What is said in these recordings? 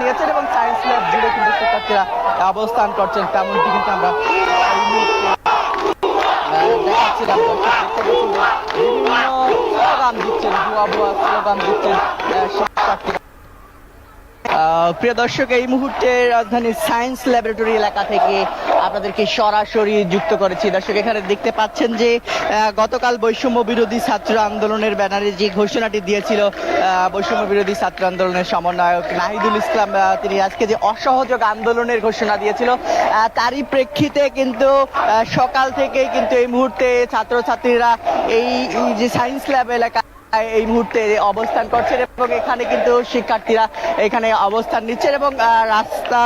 নিয়েছেন এবং science lab জুড়ে কিন্তু শিক্ষার্থীরা অবস্থান করছেন, তেমনটি কিন্তু আমরা দেখাচ্ছিলাম বিভিন্ন স্লোগান দিচ্ছেন, ভুয়া ভুয়া স্লোগান দিচ্ছেন শিক্ষার্থী প্রিয় দর্শক, এই মুহূর্তে রাজধানীর সায়েন্স ল্যাবরেটরি এলাকা থেকে আপনাদেরকে সরাসরি যুক্ত করেছি। দর্শক, এখানে দেখতে পাচ্ছেন যে গতকাল বৈষম্য বিরোধী ছাত্র আন্দোলনের ব্যানারে যে ঘোষণাটি দিয়েছিল বৈষম্য বিরোধী ছাত্র আন্দোলনের সমন্বয়ক নাহিদুল ইসলাম তিনি আজকে যে অসহযোগ আন্দোলনের ঘোষণা দিয়েছিল তারই প্রেক্ষিতে কিন্তু সকাল থেকে কিন্তু এই মুহূর্তে ছাত্রছাত্রীরা এই যে সায়েন্স ল্যাব এলাকা এই মুহূর্তে অবস্থান করছেন এবং এখানে কিন্তু শিক্ষার্থীরা এখানে অবস্থান নিচ্ছেন এবং রাস্তা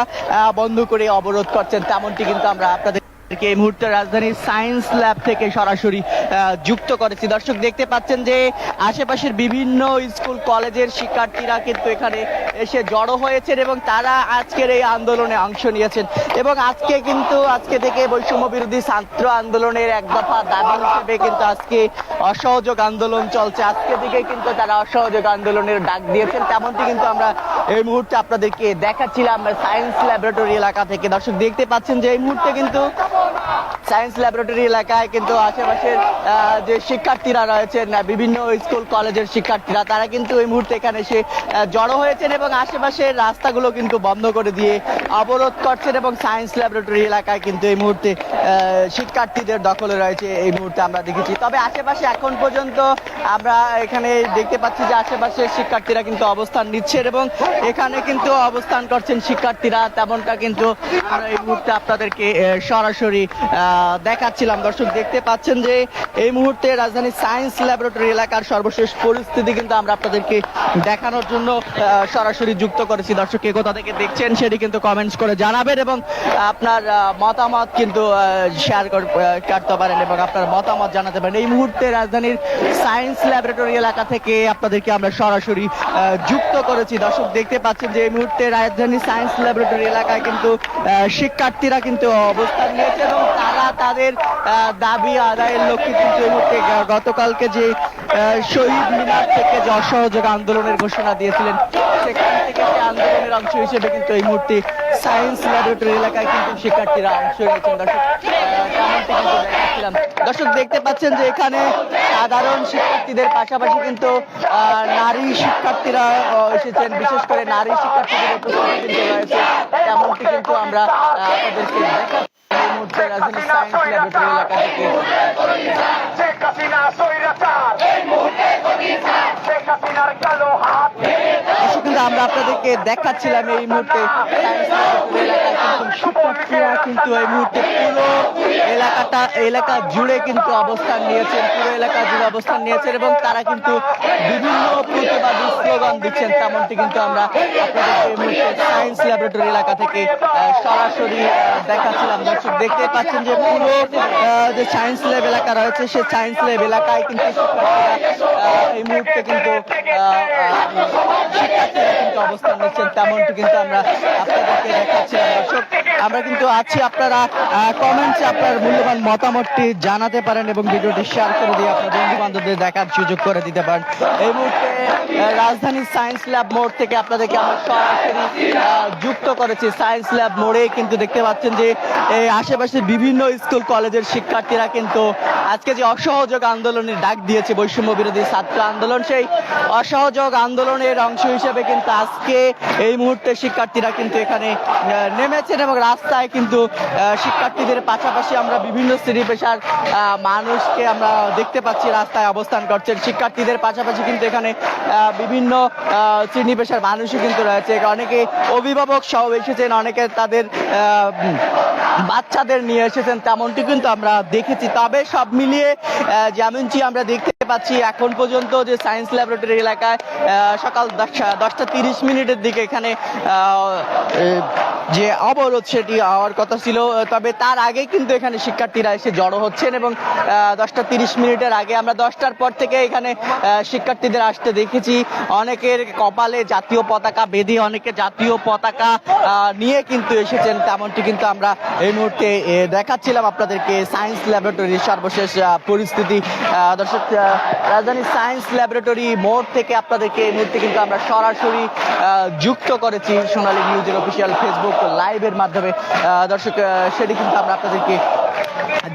বন্ধ করে অবরোধ করছেন। তেমনটি কিন্তু আমরা আপনাদের এই মুহূর্তে রাজধানীর সায়েন্স ল্যাব থেকে সরাসরি যুক্ত করেছি। দর্শক, দেখতে পাচ্ছেন যে আশেপাশের বিভিন্ন স্কুল, কলেজের শিক্ষার্থীরা কিন্তু এখানে এসে জড়ো হয়েছেন এবং তারা আজকের এই আন্দোলনে অংশ নিয়েছেন। এবং আজকে কিন্তু, আজকে থেকে বৈষম্য বিরোধী ছাত্র আন্দোলনের এক দফা দাবি হিসেবে কিন্তু আজকে অসহযোগ আন্দোলন চলছে। আজকে থেকে কিন্তু তারা অসহযোগ আন্দোলনের ডাক দিয়েছেন। তেমনটি কিন্তু আমরা এই মুহূর্তে আপনাদেরকে দেখাচ্ছিলাম সায়েন্স ল্যাবরেটরি এলাকা থেকে। দর্শক, দেখতে পাচ্ছেন যে এই মুহূর্তে কিন্তু on! সায়েন্স ল্যাবরেটরি এলাকায় কিন্তু আশেপাশের যে শিক্ষার্থীরা রয়েছেন বিভিন্ন স্কুল, কলেজের শিক্ষার্থীরা, তারা কিন্তু এই মুহূর্তে এখানে এসে জড়ো হয়েছেন এবং আশেপাশের রাস্তাগুলো কিন্তু বন্ধ করে দিয়ে অবরোধ করছেন এবং সায়েন্স ল্যাবরেটরি এলাকায় কিন্তু এই মুহূর্তে শিক্ষার্থীদের দখলে রয়েছে এই মুহূর্তে আমরা দেখেছি। তবে আশেপাশে এখন পর্যন্ত আমরা এখানে দেখতে পাচ্ছি যে আশেপাশের শিক্ষার্থীরা কিন্তু অবস্থান নিচ্ছেন এবং এখানে কিন্তু অবস্থান করছেন শিক্ষার্থীরা। তেমনটা কিন্তু আমরা এই মুহূর্তে আপনাদেরকে সরাসরি দেখাচ্ছিলাম। দর্শক, দেখতে পাচ্ছেন যে এই মুহূর্তে রাজধানী সায়েন্স ল্যাবরেটরি এলাকার সর্বশেষ পরিস্থিতি কিন্তু আমরা আপনাদেরকে দেখানোর জন্য সরাসরি যুক্ত করেছি। দর্শক, কে কোথা থেকে দেখছেন সেটি কিন্তু কমেন্টস করে জানাবেন এবং আপনার মতামত কিন্তু শেয়ার করতে পারেন এবং আপনার মতামত জানাতে পারেন। এই মুহূর্তে রাজধানীর সায়েন্স ল্যাবরেটরি এলাকা থেকে আপনাদেরকে আমরা সরাসরি যুক্ত করেছি। দর্শক, দেখতে পাচ্ছেন যে এই মুহূর্তে রাজধানী সায়েন্স ল্যাবরেটরি এলাকায় কিন্তু শিক্ষার্থীরা কিন্তু অবস্থান নিয়েছে এবং তাদের দাবি আদায়ের লক্ষ্যে কিন্তু এই মুহূর্তে গতকালকে যে শহীদ মিনার থেকে যে অসহযোগ আন্দোলনের ঘোষণা দিয়েছিলেন, সেখান থেকে সেই আন্দোলনের অংশ হিসেবে কিন্তু এই মুহূর্তে সায়েন্স ল্যাবরেটরি এলাকায় কিন্তু শিক্ষার্থীরা অংশ নিয়েছেন। দর্শক। দর্শক, দেখতে পাচ্ছেন যে এখানে সাধারণ শিক্ষার্থীদের পাশাপাশি কিন্তু নারী শিক্ষার্থীরা এসেছেন। বিশেষ করে নারী শিক্ষার্থীদের উপস্থিতি কিন্তু রয়েছে। তেমনটি কিন্তু আমরা আপনাদেরকে এই মুহূর্তে রাজধানী সায়েন্স ল্যাবরেটরি এলাকা থেকে কিন্তু আমরা আপনাদেরকে দেখাচ্ছিলাম এই মুহূর্তে সায়েন্স ল্যাবরেটরি এলাকায় কিন্তু কিন্তু এই মুহূর্তে পুরো এলাকাটা এলাকা জুড়ে কিন্তু অবস্থান নিয়েছেন, পুরো এলাকা জুড়ে অবস্থান নিয়েছেন এবং তারা কিন্তু বিভিন্ন প্রতিবাদী স্লোগান দিচ্ছেন, তেমনটি কিন্তু আমরা সায়েন্স ল্যাবরেটরি এলাকা থেকে সরাসরি দেখাচ্ছিলাম। দর্শক, দেখতে পাচ্ছেন যে পুরো যে সায়েন্স ল্যাব এলাকা রয়েছে সেই সায়েন্স ল্যাব এলাকায় কিন্তু এই মুহূর্তে কিন্তু শিক্ষার্থীরা কিন্তু অবস্থান নিচ্ছেন, তেমনটি কিন্তু আমরা আপনাদেরকে দেখাচ্ছিলাম। দর্শক, আমরা কিন্তু আছি, আপনারা কমেন্টসে আপনার মূল্যবান মতামতটি জানাতে পারেন এবং ভিডিওটি শেয়ার করে দিয়ে আপনার বন্ধু বান্ধবদের দেখার সুযোগ করে দিতে পারেন। এই মুহূর্তে আহ, রাজধানীর সায়েন্স ল্যাব মোড় থেকে আপনাদেরকে আমরা সরাসরি যুক্ত করেছি। সায়েন্স ল্যাব মোড়ে কিন্তু দেখতে পাচ্ছেন যে এই আশেপাশে বিভিন্ন স্কুল কলেজের শিক্ষার্থীরা কিন্তু আজকে যে অসহযোগ আন্দোলনের ডাক দিয়েছে বৈষম্য বিরোধী ছাত্র আন্দোলন সেই অসহযোগ আন্দোলনের অংশ হিসেবে কিন্তু আজকে এই মুহূর্তে শিক্ষার্থীরা কিন্তু এখানে নেমেছেন এবং রাস্তায় কিন্তু শিক্ষার্থীদের পাশাপাশি আমরা বিভিন্ন শ্রেণি পেশার মানুষকে আমরা দেখতে পাচ্ছি রাস্তায় অবস্থান করছেন। শিক্ষার্থীদের পাশাপাশি কিন্তু এখানে বিভিন্ন শ্রেণি পেশার মানুষই কিন্তু রয়েছে। অনেকে অভিভাবক সহ এসেছেন, অনেকে তাদের বাচ্চাদের নিয়ে এসেছেন, তেমনটি কিন্তু আমরা দেখেছি। তবে সব মিলিয়ে যেমনটি আমরা দেখতে পাচ্ছি এখন পর্যন্ত যে সায়েন্স ল্যাবরেটরি এলাকায় সকাল দশটা দশটা তিরিশ মিনিটের দিকে এখানে যে অবরোধ সেটি হওয়ার কথা ছিল। তবে তার আগে কিন্তু এখানে শিক্ষার্থীরা এসে জড়ো হচ্ছেন এবং দশটা তিরিশ মিনিটের আগে আমরা দশটার পর থেকে এখানে শিক্ষার্থীদের আসতে দেখেছি। অনেকের কপালে জাতীয় পতাকা বেঁধে অনেকে জাতীয় পতাকা নিয়ে কিন্তু এসেছেন, তেমনটি কিন্তু আমরা এই মুহূর্তে দেখাচ্ছিলাম আপনাদেরকে সায়েন্স ল্যাবরেটরির সর্বশেষ পরিস্থিতি। দর্শক রাজধানী সায়েন্স ল্যাবরেটরি মোড় থেকে আপনাদেরকে এই মুহূর্তে কিন্তু আমরা সরাসরি যুক্ত করেছি সোনালী নিউজের অফিসিয়াল ফেসবুক লাইভের মাধ্যমে। দর্শক সেটি কিন্তু আমরা আপনাদেরকে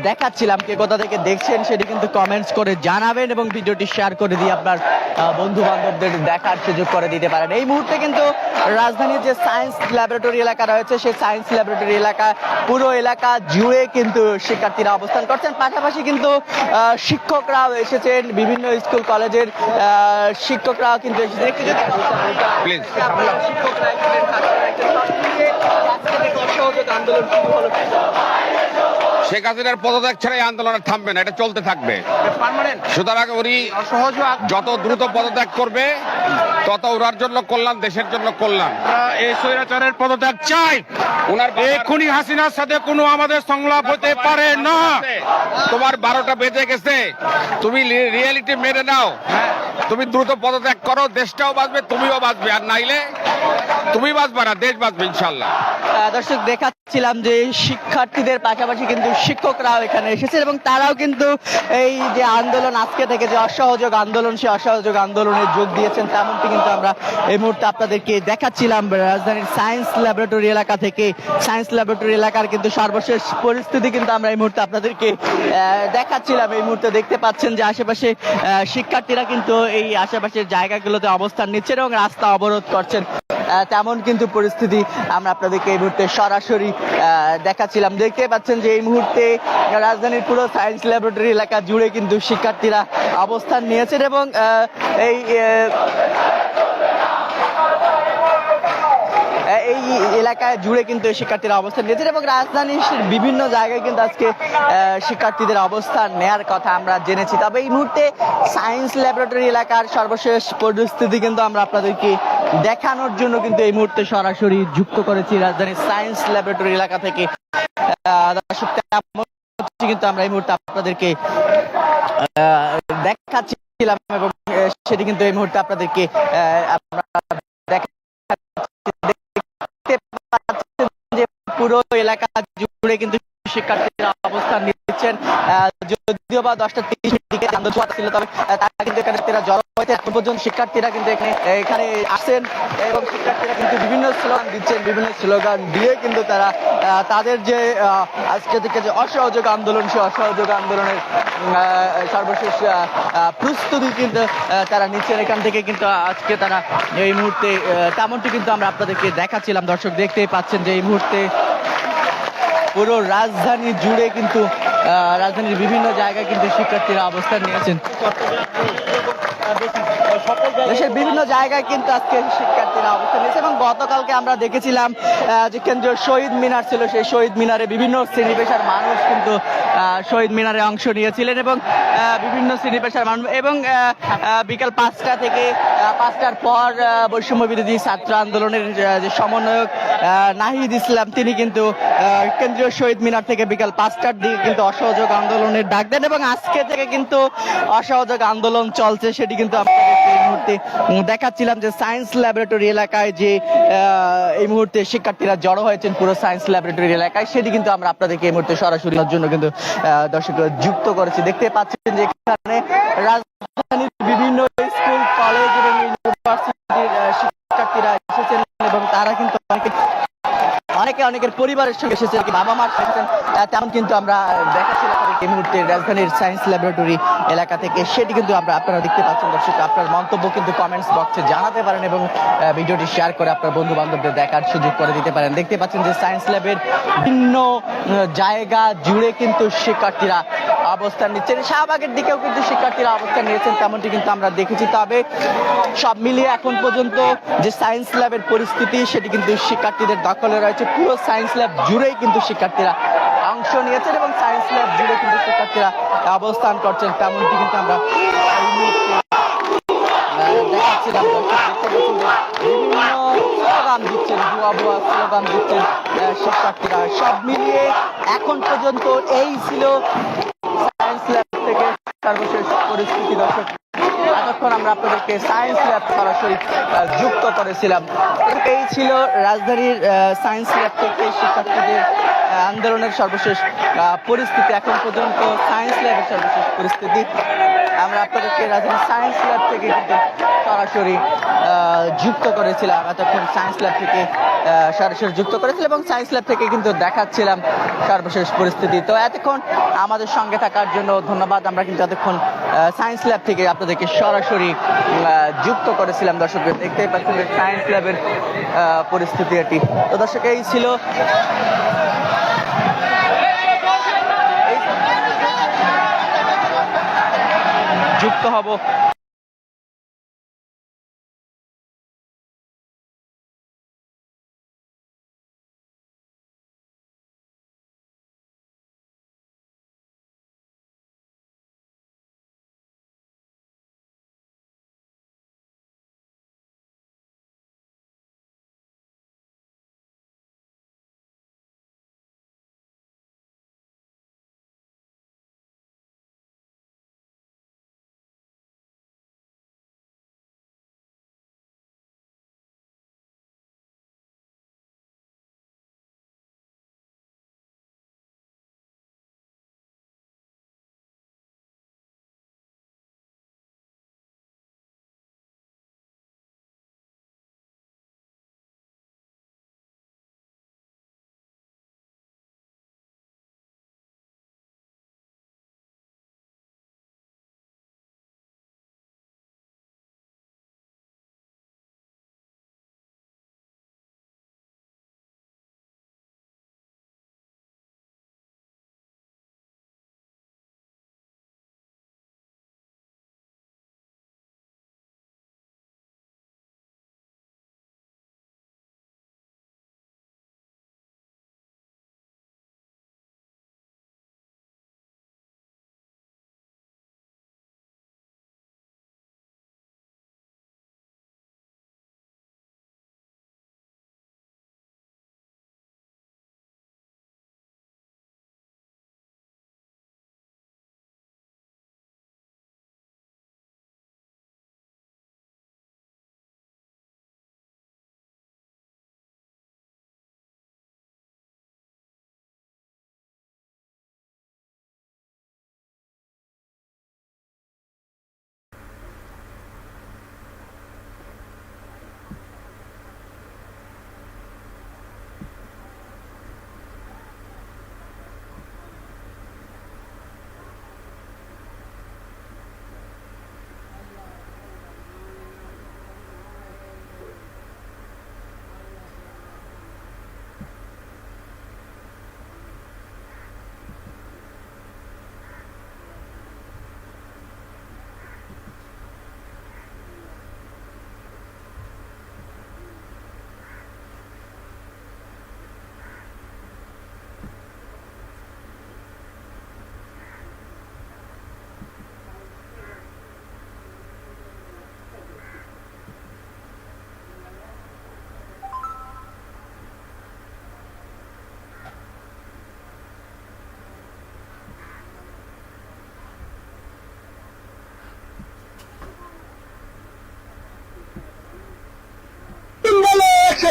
দেখাচ্ছিলাম কে কোথা থেকে দেখছেন সেটি কিন্তু কমেন্টস করে জানাবেন এবং ভিডিওটি শেয়ার করে দিয়ে আপনার বন্ধু বান্ধবদের দেখার সুযোগ করে দিতে পারেন। এই মুহূর্তে কিন্তু রাজধানীর যে সায়েন্স ল্যাবরেটরি এলাকা রয়েছে সেই সায়েন্স ল্যাবরেটরি এলাকা পুরো এলাকা জুড়ে কিন্তু শিক্ষার্থীরা অবস্থান করছেন। পাশাপাশি কিন্তু শিক্ষকরাও এসেছেন বিভিন্ন স্কুল কলেজের আহ, শিক্ষকরাও কিন্তু এসেছেন। একটু যদি শিক্ষকরা আন্দোলন শুরু হলো শেখ হাসিনার পদত্যাগ ছাড়াই আন্দোলন থামবে না এটা চলতে থাকবে। সুতরাং উনি যত দ্রুত পদত্যাগ করবে তত ওনার জন্য কল্যাণ দেশের জন্য কল্যাণ। এই স্বৈরাচারের পদত্যাগ চাই। ওনার এক্ষুনি হাসিনার সাথে কোনো আমাদের সংলাপ হতে পারে না। তোমার বারোটা বেজে গেছে তুমি রিয়েলিটি মেনে নাও। তুমি দ্রুত পদত্যাগ করো, দেশটাও বাঁচবে, তুমিও বাঁচবে, আর নাইলে তুমি বাঁচবে না, দেশ বাঁচবে ইনশাল্লাহ দর্শক, দেখাচ্ছিলাম যে শিক্ষার্থীদের পাশাপাশি কিন্তু শিক্ষকরাও এখানে এসেছে এবং তারাও কিন্তু এই যে আন্দোলন আজকে থেকে যে অসহযোগ আন্দোলন, সেই অসহযোগ আন্দোলনে যোগ দিয়েছেন, তেমনটি কিন্তু আমরা এই মুহূর্তে আপনাদেরকে দেখাচ্ছিলাম। রাজধানীর সায়েন্স ল্যাবরেটরি এলাকা থেকে, সায়েন্স ল্যাবরেটরি এলাকার কিন্তু সর্বশেষ পরিস্থিতি কিন্তু আমরা এই মুহূর্তে আপনাদেরকে দেখাচ্ছিলাম। এই মুহূর্তে দেখতে পাচ্ছেন যে আশেপাশে শিক্ষার্থীরা কিন্তু এই আশেপাশের জায়গাগুলোতে অবস্থান নিচ্ছেন এবং রাস্তা অবরোধ করছেন। তেমন কিন্তু পরিস্থিতি আমরা আপনাদেরকে এই মুহূর্তে সরাসরি দেখাচ্ছিলাম। দেখতে পাচ্ছেন যে এই মুহূর্তে রাজধানীর পুরো সায়েন্স ল্যাবরেটরি এলাকা জুড়ে কিন্তু শিক্ষার্থীরা অবস্থান নিয়েছেন এবং এই এই এলাকায় জুড়ে কিন্তু এই শিক্ষার্থীরা অবস্থান নিয়েছেন এবং রাজধানীর বিভিন্ন জায়গায় কিন্তু আজকে শিক্ষার্থীদের অবস্থান নেয়ার কথা আমরা জেনেছি। তবে এই মুহূর্তে সায়েন্স ল্যাবরেটরি এলাকার সর্বশেষ পরিস্থিতি কিন্তু আমরা আপনাদেরকে দেখানোর জন্য কিন্তু এই মুহূর্তে সরাসরি যুক্ত করেছি রাজধানীর সায়েন্স ল্যাবরেটরি এলাকা থেকে। কিন্তু আমরা এই মুহূর্তে আপনাদেরকে দেখাচ্ছিলাম এবং সেটি কিন্তু এই মুহূর্তে আপনাদেরকে বা দশটা তিরিশ দিকে আন্দোলন ছিল, তবে তারা কিন্তু এখানে তারা জড়ো হয়েছে। এখন পর্যন্ত শিক্ষার্থীরা কিন্তু এখানে এখানে আসছেন এবং শিক্ষার্থীরা কিন্তু বিভিন্ন স্লোগান দিচ্ছেন, বিভিন্ন স্লোগান দিয়ে কিন্তু তারা তাদের যে আজকে থেকে যে অসহযোগ আন্দোলন, সেই অসহযোগ আন্দোলনের সর্বশেষ প্রস্তুতি কিন্তু তারা নিচ্ছেন। এখান থেকে কিন্তু আজকে তারা এই মুহূর্তে তেমনটি কিন্তু আমরা আপনাদেরকে দেখাচ্ছিলাম। দর্শক দেখতেই পাচ্ছেন যে এই মুহূর্তে পুরো রাজধানী জুড়ে কিন্তু রাজধানীর বিভিন্ন জায়গায় কিন্তু শিক্ষার্থীরা অবস্থান নিয়েছেন। দেশের বিভিন্ন জায়গায় কিন্তু আজকে শিক্ষার্থীরা অবস্থান নিয়েছে এবং গতকালকে আমরা দেখেছিলাম যে কেন্দ্রীয় শহীদ মিনার ছিল, সেই শহীদ মিনারে বিভিন্ন শ্রেণি পেশার মানুষ কিন্তু শহীদ মিনারে অংশ নিয়েছিলেন এবং বিভিন্ন শ্রেণি পেশার মানুষ এবং বিকাল পাঁচটা থেকে পাঁচটার পর বৈষম্য বিরোধী ছাত্র আন্দোলনের যে সমন্বয়ক নাহিদ ইসলাম, তিনি কিন্তু কেন্দ্রীয় শহীদ মিনার থেকে বিকাল পাঁচটার দিকে কিন্তু অসহযোগ আন্দোলনের ডাক দেন এবং আজকে থেকে কিন্তু অসহযোগ আন্দোলন চলছে, সেটি কিন্তু আপনাদেরকে এই মুহূর্তে দেখাচ্ছিলাম যে সায়েন্স ল্যাবরেটরি এলাকায় যে এই মুহূর্তে শিক্ষার্থীরা জড়ো হয়েছেন পুরো সায়েন্স ল্যাবরেটরি এলাকায়, সেটি কিন্তু আমরা আপনাদেরকে এই মুহূর্তে সরাসরি জন্য কিন্তু দর্শক যুক্ত করেছি। দেখতে পাচ্ছেন যে এখানে রাজধানীর বিভিন্ন স্কুল কলেজ এবং ইউনিভার্সিটির আহ, শিক্ষার্থীরা এসেছেন এবং তারা কিন্তু অনেকে অনেকে অনেকের পরিবারের সঙ্গে এসেছে বাবা মা এসেছেন। তেমন কিন্তু আমরা দেখাচ্ছিলাম এই মুহূর্তে রাজধানীর সায়েন্স ল্যাবরেটরি এলাকা থেকে, সেটি কিন্তু আমরা আপনারা দেখতে পাচ্ছেন। দর্শক, আপনার মন্তব্য কিন্তু কমেন্টস বক্সে জানাতে পারেন এবং ভিডিওটি শেয়ার করে আপনার বন্ধু বান্ধবদের দেখার সুযোগ করে দিতে পারেন। দেখতে পাচ্ছেন যে সায়েন্স ল্যাবের ভিন্ন জায়গা জুড়ে কিন্তু শিক্ষার্থীরা অবস্থান নিচ্ছেন। শাহবাগের দিকেও কিন্তু শিক্ষার্থীরা অবস্থান নিয়েছেন, তেমনটি কিন্তু আমরা দেখেছি। তবে সব মিলিয়ে এখন পর্যন্ত যে সায়েন্স ল্যাবের পরিস্থিতি, সেটি কিন্তু শিক্ষার্থীদের দখলে রয়েছে। পুরো সায়েন্স ল্যাব জুড়েই কিন্তু শিক্ষার্থীরা অংশ নিয়েছেন এবং সায়েন্স ল্যাব জুড়ে কিন্তু শিক্ষার্থীরা অবস্থান করছেন, তেমনটি কিন্তু আমরা দিচ্ছেন দিচ্ছেন শিক্ষার্থীরা। সব মিলিয়ে এখন পর্যন্ত এই ছিল সায়েন্স ল্যাব থেকে সর্বশেষ পরিস্থিতি দর্শক, এতক্ষণ আমরা আপনাদেরকে সায়েন্স ল্যাব সরাসরি যুক্ত করেছিলাম। এই ছিল রাজধানীর সায়েন্স ল্যাব থেকে শিক্ষার্থীদের আন্দোলনের সর্বশেষ পরিস্থিতি। এখন পর্যন্ত সায়েন্স ল্যাবের সর্বশেষ পরিস্থিতি। আমরা আপনাদেরকে রাজধানী সায়েন্স ল্যাব থেকে কিন্তু সরাসরি যুক্ত করেছিলাম। এতক্ষণ সায়েন্স ল্যাব থেকে সরাসরি যুক্ত করেছিলাম এবং সায়েন্স ল্যাব থেকে কিন্তু দেখাচ্ছিলাম সর্বশেষ পরিস্থিতি। তো এতক্ষণ আমাদের সঙ্গে থাকার জন্য ধন্যবাদ। আমরা কিন্তু এতক্ষণ সায়েন্স ল্যাব থেকে আপনাদেরকে সরাসরি যুক্ত করেছিলাম। দর্শকদের দেখতেই পাচ্ছেন সায়েন্স ল্যাবের পরিস্থিতি এটি। তো দর্শক, এই ছিল যুক্ত হব।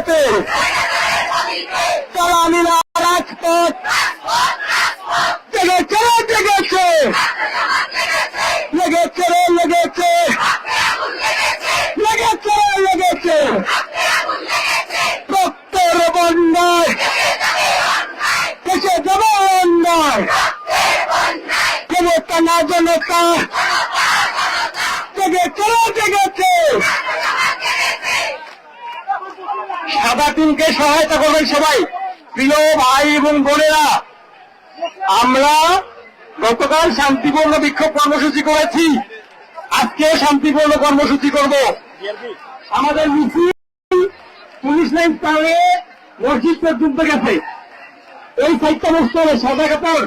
একসাথে তারা মিলা রাজপথ জেগেছে লেগেছে রে, লেগেছে। লেগেছে রে, না জনতা জেগেছে রে, জেগেছে সাদা সহায়তা করবেন সবাই। প্রিয় ভাই এবং বোনেরা, আমরা গতকাল শান্তিপূর্ণ বিক্ষোভ কর্মসূচি করেছি। আজকে শান্তিপূর্ণ কর্মসূচি করব। আমাদের মিছিল পুলিশ লাইন পাড়ে মসজিদ পর্যন্ত গেছে। এই সাইডটা বসতে হবে, সাদা কাপড়।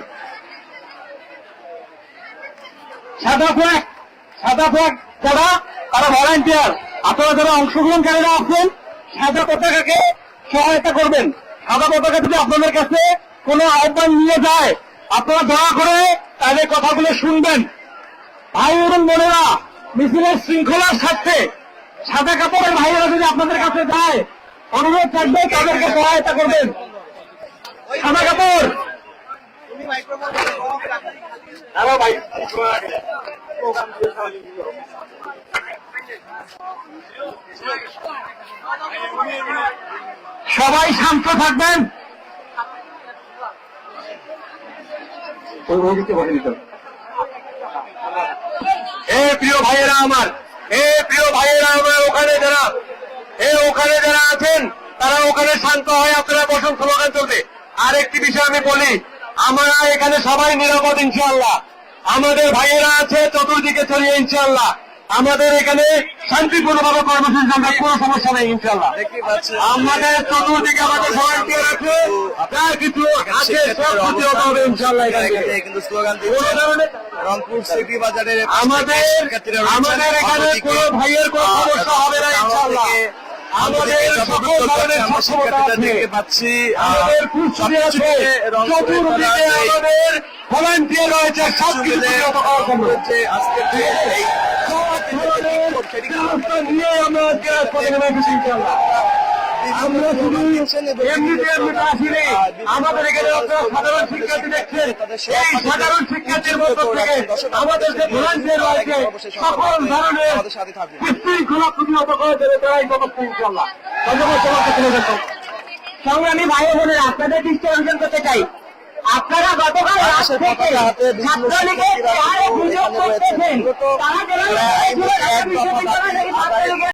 সাদা ফ্ল্যাগ সাদা ফ্ল্যাগ করা তারা ভলান্টিয়ার আপনারা যারা অংশগ্রহণকারীরা আছেন সাদা পতাকাকে সহায়তা করবেন। সাদা পতাকা যদি আপনাদের কাছে কোনো আহ্বান নিয়ে যায়, আপনারা দয়া করে তাদের কথাগুলো শুনবেন। ভাই এবং বোনেরা, মিছিলের শৃঙ্খলার স্বার্থে সাদা কাপড়ের ভাইয়েরা যদি আপনাদের কাছে যায়, অনুরোধ থাকবে তাদেরকে সহায়তা করবেন। সাদা কাপড় হ্যালো ভাই। সবাই শান্ত থাকবেন। এ প্রিয় ভাইয়েরা আমার, এ প্রিয় ভাইয়েরা আমার, ওখানে যারা, এ ওখানে যারা আছেন, তারা ওখানে শান্ত হয় আপনারা বসুন স্লোগান চলবে আর একটি বিষয় আমি বলি আমরা এখানে সবাই নিরাপদ ইনশাআল্লাহ। আমাদের ভাইয়েরা আছে চতুর্দিকে ছড়িয়ে ইনশাআল্লাহ। আমাদের এখানে শান্তিপূর্ণভাবে কর্মসূচি আমরা কোনো সমস্যা নেই ইনশাআল্লাহ। আমাদের চতুর্দিকে আমাদের ভলান্টিয়ার আছে? যা কিছু আছে হবে ইনশাআল্লাহ এখানে কিন্তু স্লোগান রংপুর সিটি বাজারের আমাদের আমাদের এখানে কোনো ভাইয়ের কোনো সমস্যা হবে না ইনশাআল্লাহ। আমাদের সকল ধরনের সক্ষমতা আছে পাচ্ছি আমাদের আছে চতুর্দিকে আমাদের ভলান্টিয়ার রয়েছে সব কিছু আজকে এই নিয়ে আমরা আজকে ইনশাআল্লাহ আমরা শুধু এমনিতে এমনিতে আসিনি। আমাদের এখানে সাধারণ শিক্ষার্থী দেখছেন। এই সাধারণ শিক্ষার্থীর মধ্য থেকে আমাদের যে ভলান্টিয়ার রয়েছে সকল ধরনের বিশৃঙ্খলা প্রতিহত করা যাবে তারাই ব্যবস্থা ইনশাল্লাহ ধন্যবাদ সবাইকে তুলে দেখো। সংগ্রামী ভাই বোনেরা আপনাদের দৃষ্টি অঞ্জন করতে চাই। আপনারা গতকাল রাত থেকে ছাত্রলীগের করতেছেন। তারা